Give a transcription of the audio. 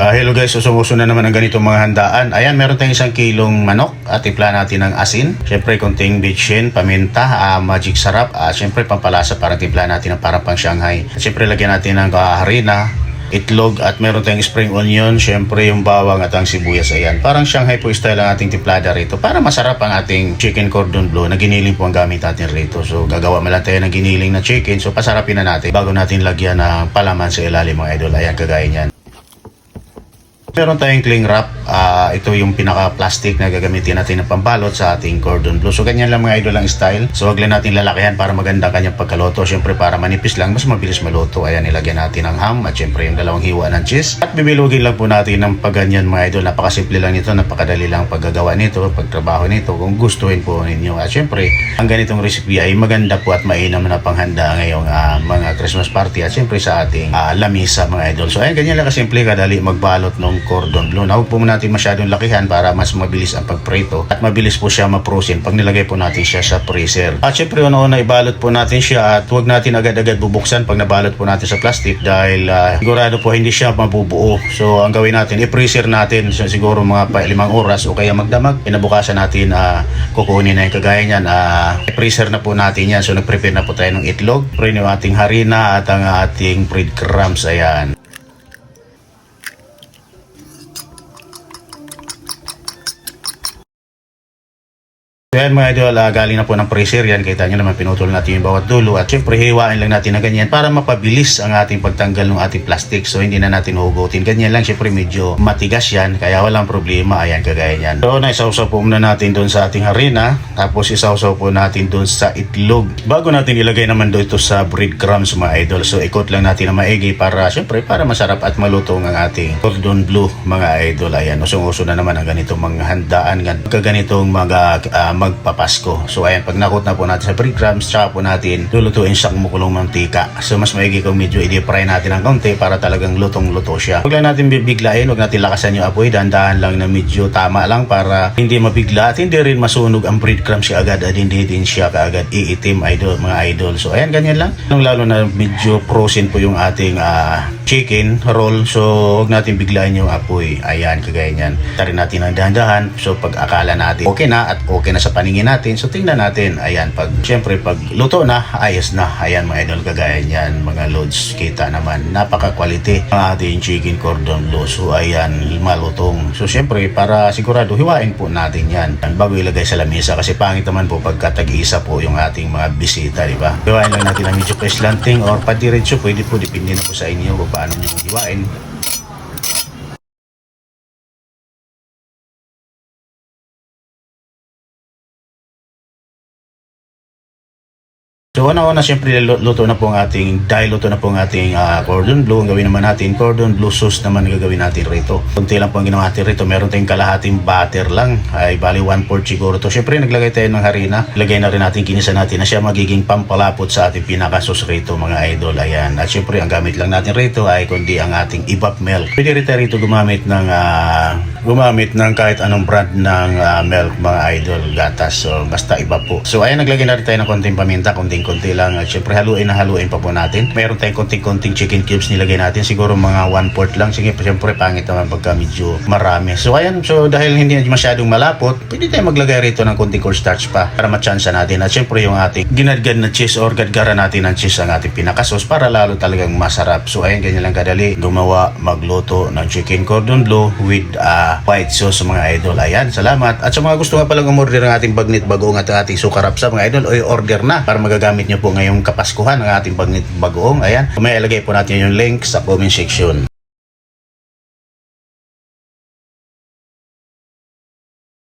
Ah, hello guys, susumuso na naman ang ganitong mga handaan. Ayan, meron tayong isang kilong manok at tipla natin ng asin. Siyempre, konting bitchin, paminta, ah, magic sarap. At siyempre, pampalasa para tipla natin ng parang pang Shanghai. At siyempre, lagyan natin ng ah, harina, itlog at meron tayong spring onion, syempre yung bawang at ang sibuyas. Ayan, parang Shanghai po style ang ating tiplada rito para masarap ang ating chicken cordon bleu na giniling po ang gamit natin rito. So gagawa mo lang tayo ng giniling na chicken. So pasarapin na natin bago natin lagyan ng palaman sa ilalim mga idol. Ayan, kagaya niyan. Meron tayong cling wrap. Ah, ito yung pinaka-plastic na gagamitin natin na pambalot sa ating cordon bleu. So, ganyan lang mga idol ang style. So, wag lang natin lalakihan para maganda kanyang pagkaloto. Siyempre, para manipis lang, mas mabilis maluto. Ayan, nilagyan natin ng ham at siyempre yung dalawang hiwa ng cheese. At bibilugin lang po natin ng pagganyan mga idol. Napakasimple lang nito, napakadali lang paggagawa nito, pagtrabaho nito, kung gustuhin po ninyo. At siyempre, ang ganitong recipe ay maganda po at mainam na panghanda ngayong ah, mga Christmas party at siyempre sa ating ah, lamisa mga idol. So, ayan, ganyan lang kasimple, kadali magbalot ng cordon bleu. Huwag po natin masyadong lakihan para mas mabilis ang pagprito at mabilis po siya ma-frozen pag nilagay po natin siya sa freezer. At syempre una-una ibalot po natin siya at huwag natin agad-agad bubuksan pag nabalot po natin sa plastic dahil ah, sigurado po hindi siya mabubuo. So ang gawin natin, i-freezer natin so, siguro mga pa limang oras o kaya magdamag. Pinabukasan natin ah, kukunin na yung kagaya niyan. ah, i-freezer na po natin yan. So nag-prepare na po tayo ng itlog, pre yung ating harina at ang ating breadcrumbs. Ayan. So yan mga idol, ah, galing na po ng freezer yan. Kita nyo naman pinutol natin yung bawat dulo. At syempre hiwain lang natin na ganyan para mapabilis ang ating pagtanggal ng ating plastic. So hindi na natin hugutin. Ganyan lang syempre medyo matigas yan. Kaya walang problema. Ayan kagaya yan. So naisawsaw po muna natin doon sa ating harina. Tapos isawsaw po natin doon sa itlog. Bago natin ilagay naman doon ito sa breadcrumbs mga idol. So ikot lang natin na maigi para syempre para masarap at malutong ang ating cordon bleu mga idol. Ayan, usong-uso na naman ang ganitong mga handaan. gan- Ganitong mga ah, magpapasko. So ayan, pag nakot na po natin sa breadcrumbs, tsaka po natin lulutuin sa kumukulong mantika. So mas maigi kung medyo i-fry natin ng konti para talagang lutong-luto siya. Huwag lang natin bibiglain, huwag natin lakasan yung apoy, dahan-dahan lang na medyo tama lang para hindi mabigla at hindi rin masunog ang breadcrumbs siya agad at hindi din siya kaagad iitim idol, mga idol. So ayan, ganyan lang. Lalo na medyo frozen po yung ating ah, chicken roll. So huwag natin biglain yung apoy. Ayan, kagaya niyan. Tarin natin ng dahan-dahan. So pag akala natin okay na at okay na sa paningin natin, so tingnan natin. Ayan, pag syempre pag luto na, ayos na. Ayan mga idol, kagaya niyan. Mga loads, kita naman. Napaka-quality ang ating chicken cordon bleu. So ayan, malutong. So syempre, para sigurado, hiwain po natin yan. Bago ilagay sa lamesa kasi pangit naman po pagka tag-isa po yung ating mga bisita, di ba? Hiwain lang natin ang medyo preslanting or padiretso, pwede po, depende na po sa inyo kung paano nyo hiwain. So una-una siyempre lu- luto na po ang ating, dahil luto na po ang ating ah, cordon bleu, ang gawin naman natin, cordon bleu sauce naman ang gagawin natin rito. Kunti lang po ang ginawa natin rito, meron tayong kalahating butter lang, ay bali 1 4 siguro to. Siyempre naglagay tayo ng harina, ilagay na rin natin, kinisa natin na siya magiging pampalapot sa ating pinaka-sauce rito mga idol. Ayan, at siyempre ang gamit lang natin rito ay kundi ang ating evap milk. Pwede rin tayo rito gumamit ng ah, gumamit ng kahit anong brand ng ah, milk mga idol, gatas. So basta iba po. So ayan, naglagay na rin tayo ng konting paminta, konting-konti lang. At syempre haluin na haluin pa po natin. Meron tayong konting-konting chicken cubes nilagay natin. Siguro mga 1 fourth lang. Sige, syempre pangit naman pagka medyo marami. So ayan, so dahil hindi masyadong malapot, pwede tayo maglagay rito ng konting cornstarch pa para matsansa natin. At syempre yung ating ginadgad na cheese or gadgara natin ng cheese ang ating pinakasos para lalo talagang masarap. So ayan, ganyan lang kadali. Gumawa, magluto ng chicken cordon bleu with ah, white sauce mga idol. Ayan, salamat. At sa mga gusto nga palang umorder ng ating bagnit bagoong at ating sukarap sa mga idol, o order na para magagamit nyo po ngayong kapaskuhan ng ating bagoong. Ayan, may ilagay po natin yung link sa comment section.